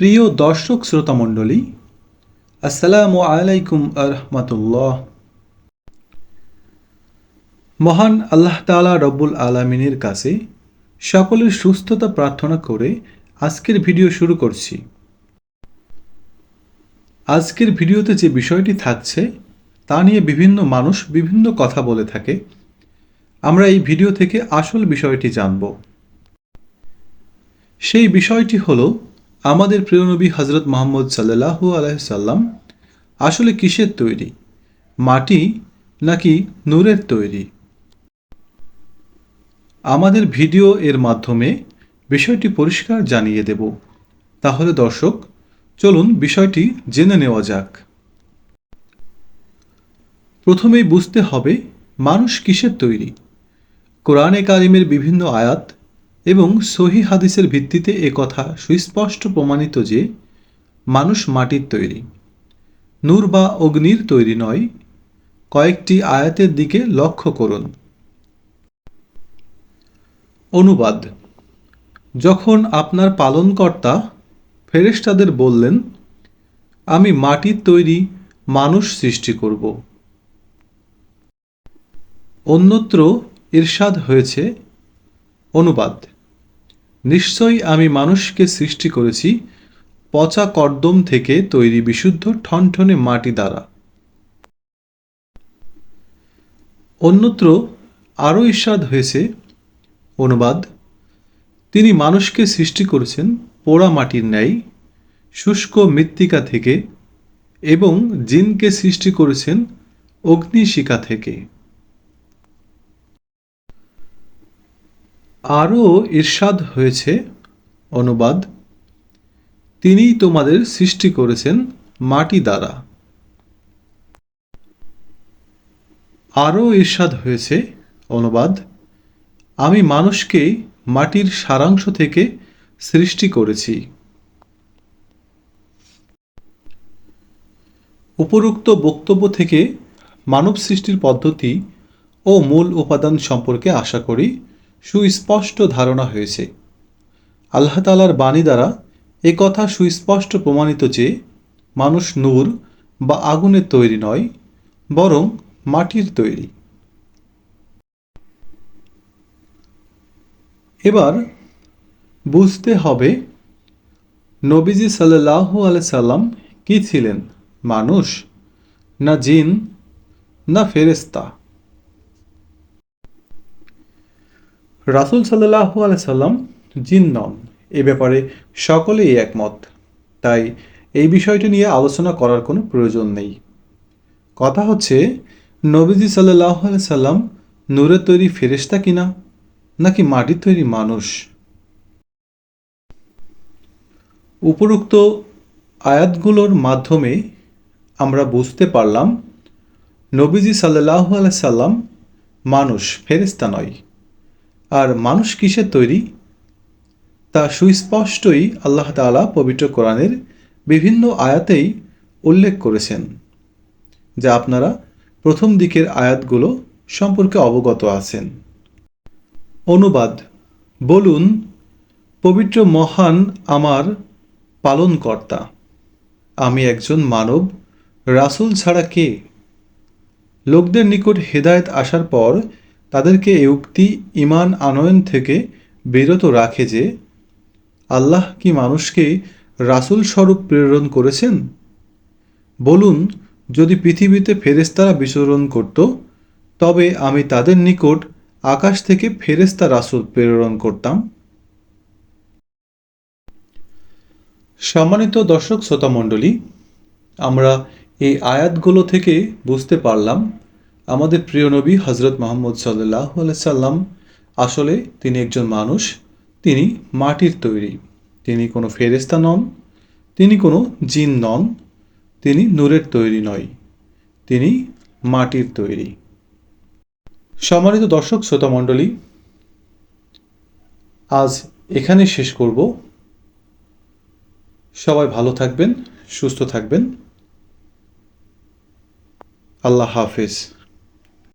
প্রিয় দর্শক শ্রোতামণ্ডলী আসসালামু আলাইকুম আরহামাতুল্লাহ মহান আল্লাহ তালা রব্বুল আলমিনের কাছে সকলের সুস্থতা প্রার্থনা করে আজকের ভিডিও শুরু করছি। আজকের ভিডিওতে যে বিষয়টি থাকছে, তা নিয়ে বিভিন্ন মানুষ বিভিন্ন কথা বলে থাকে। আমরা এই ভিডিও থেকে আসল বিষয়টি জানব। সেই বিষয়টি হলো আমাদের প্রিয়নবী হজরত মোহাম্মদ সাল্লাহু আলাইসাল্লাম আসলে কিসের তৈরি? মাটি নাকি নূরের তৈরি? আমাদের ভিডিও এর মাধ্যমে বিষয়টি পরিষ্কার জানিয়ে দেব। তাহলে দর্শক, চলুন বিষয়টি জেনে নেওয়া যাক। প্রথমেই বুঝতে হবে মানুষ কিসের তৈরি। কোরআনে কারিমের বিভিন্ন আয়াত এবং সহি হাদিসের ভিত্তিতে এ কথা সুস্পষ্ট প্রমাণিত যে, মানুষ মাটির তৈরি। নূর বা অগ্নির তৈরি নয়, কয়েকটি আয়াতের দিকে লক্ষ্য করুন। অনুবাদ, যখন আপনার পালনকর্তা ফেরেশতাদের বললেন, আমি মাটির তৈরি মানুষ সৃষ্টি করব। অন্যত্র ইরশাদ হয়েছে অনুবাদ। নিশ্চয়ই আমি মানুষকে সৃষ্টি করেছি পচা কর্দম থেকে তৈরি বিশুদ্ধ ঠনঠনে মাটি দ্বারা। অন্যত্র আরও ইস্বাদ হয়েছে, অনুবাদ, তিনি মানুষকে সৃষ্টি করেছেন পোড়া মাটির ন্যায়, শুষ্ক মৃত্তিকা থেকে এবং জিনকে সৃষ্টি করেছেন অগ্নিশিকা থেকে। আরও ঈর্ষাদ হয়েছে, অনুবাদ। তিনিই তোমাদের সৃষ্টি করেছেন মাটি দ্বারা। আরও ঈর্ষাদ হয়েছে, অনুবাদ। আমি মানুষকে মাটির সারাংশ থেকে সৃষ্টি করেছি। উপরোক্ত বক্তব্য থেকে মানব সৃষ্টির পদ্ধতি ও মূল উপাদান সম্পর্কে আশা করি সুস্পষ্ট ধারণা হয়েছে। আল্লাহ তালার বাণী দ্বারা এ কথা সুস্পষ্ট প্রমাণিত যে মানুষ নূর বা আগুনের তৈরি নয়, বরং মাটির তৈরি। এবার বুঝতে হবে নবীজি সাল্লাহ সাল্লাম কি ছিলেন, মানুষ না জিন না ফেরেস্তা রাসুল সাল্লাহ সাল্লাম জিন নন। এ ব্যাপারে সকলেই একমত। তাই এই বিষয়টি নিয়ে আলোচনা করার কোনো প্রয়োজন নেই। কথা হচ্ছে, নবীজি সাল্লাহ সাল্লাম নূরের তৈরি ফেরেস্তা কিনা, নাকি মাটির তৈরি মানুষ? উপরোক্ত আয়াতগুলোর মাধ্যমে আমরা বুঝতে পারলাম, নবীজি সাল্লাহ সাল্লাম মানুষ ফেরেস্তা নয়। আর মানুষ কিসের তৈরি? তা সুস্পষ্টই আল্লাহ তালা পবিত্র কোরআনের বিভিন্ন আয়াতেই উল্লেখ করেছেন, যা আপনারা প্রথম দিকের আয়াতগুলো সম্পর্কে অবগত আছেন। অনুবাদ, বলুন, পবিত্র মহান আমার পালনকর্তা, আমি একজন মানব, রাসুল ছাড়া কে? লোকদের নিকট হেদায়ত আসার পর তাদেরকে এ উক্তি ইমান আনয়ন থেকে বিরত রাখে যে, আল্লাহ কি মানুষকে রাসুল স্বরূপ প্রেরণ করেছেন? বলুন, যদি পৃথিবীতে ফেরেস্তারা বিচরণ করত, তবে আমি তাদের নিকট আকাশ থেকে ফেরেস্তা রাসুল প্রেরণ করতাম। সম্মানিত দর্শক শ্রোতা মণ্ডলী আমরা এই আয়াতগুলো থেকে বুঝতে পারলাম আমাদের প্রিয় নবী হজরত মোহাম্মদ সাল্লাহ সাল্লাম আসলে তিনি একজন মানুষ, তিনি মাটির তৈরি। তিনি কোনো ফেরেস্তা নন, তিনি কোনো জিন নন, তিনি নূরের তৈরি নয়, তিনি মাটির তৈরি। সম্মানিত দর্শক, শ্রোতা মণ্ডলী, আজ এখানে শেষ করব। সবাই ভালো থাকবেন, সুস্থ থাকবেন। আল্লাহ হাফিজ।